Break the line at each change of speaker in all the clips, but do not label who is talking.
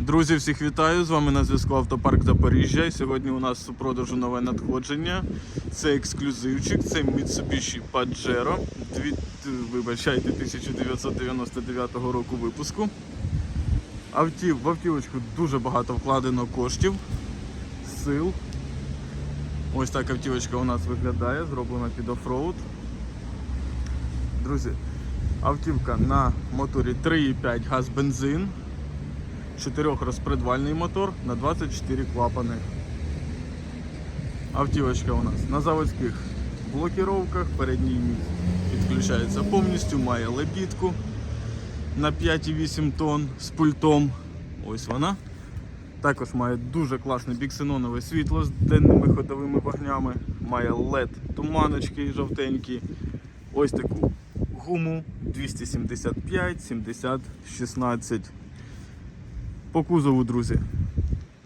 Друзі, всіх вітаю! З вами на зв'язку Автопарк Запоріжжя. І сьогодні у нас у продажу нове надходження. Це ексклюзивчик, це Mitsubishi Pajero. Дві, вибачайте, 1999 року випуску. Автів, В автівочку дуже багато вкладено коштів, сил. Ось так автівочка у нас виглядає, зроблена під оффроуд. Друзі, автівка на моторі 3,5 газ бензин. 4-розпредвальний мотор на 24 клапани. Автівочка у нас на заводських блокіровках, передній міст підключається повністю, має лебідку на 5,8 тонн з пультом. Ось вона. Також має дуже класне біксенонове світло з денними ходовими вогнями, має LED туманочки жовтенькі. Ось таку гуму 275, 70, 16 по кузову, друзі,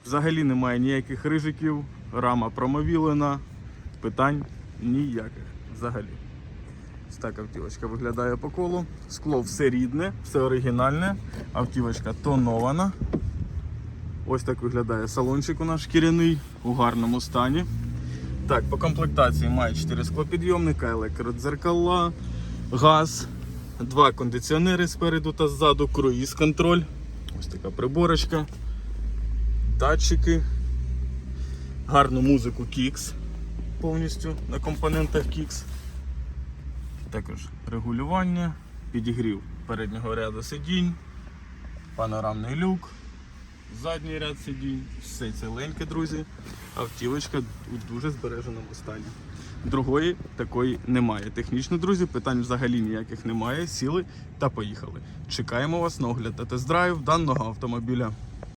взагалі немає ніяких рижиків, рама промовілена, питань ніяких взагалі. Ось так автівочка виглядає по колу. Скло все рідне, все оригінальне. Автівочка тонована. Ось так виглядає салончик у нас шкіряний у гарному стані. Так, по комплектації має 4 склопідйомника, електродзеркала, газ, два кондиціонери спереду та ззаду, круїз контроль. Ось така приборочка, датчики, гарну музику Kix повністю на компонентах Kix. Також регулювання, підігрів переднього ряду сидінь, панорамний люк, задній ряд сидінь, все ціленьке, друзі. Автівочка у дуже збереженому стані. Другої такої немає. Технічно, друзі, питань взагалі ніяких немає. Сіли та поїхали. Чекаємо вас на огляд та тест-драйв даного автомобіля.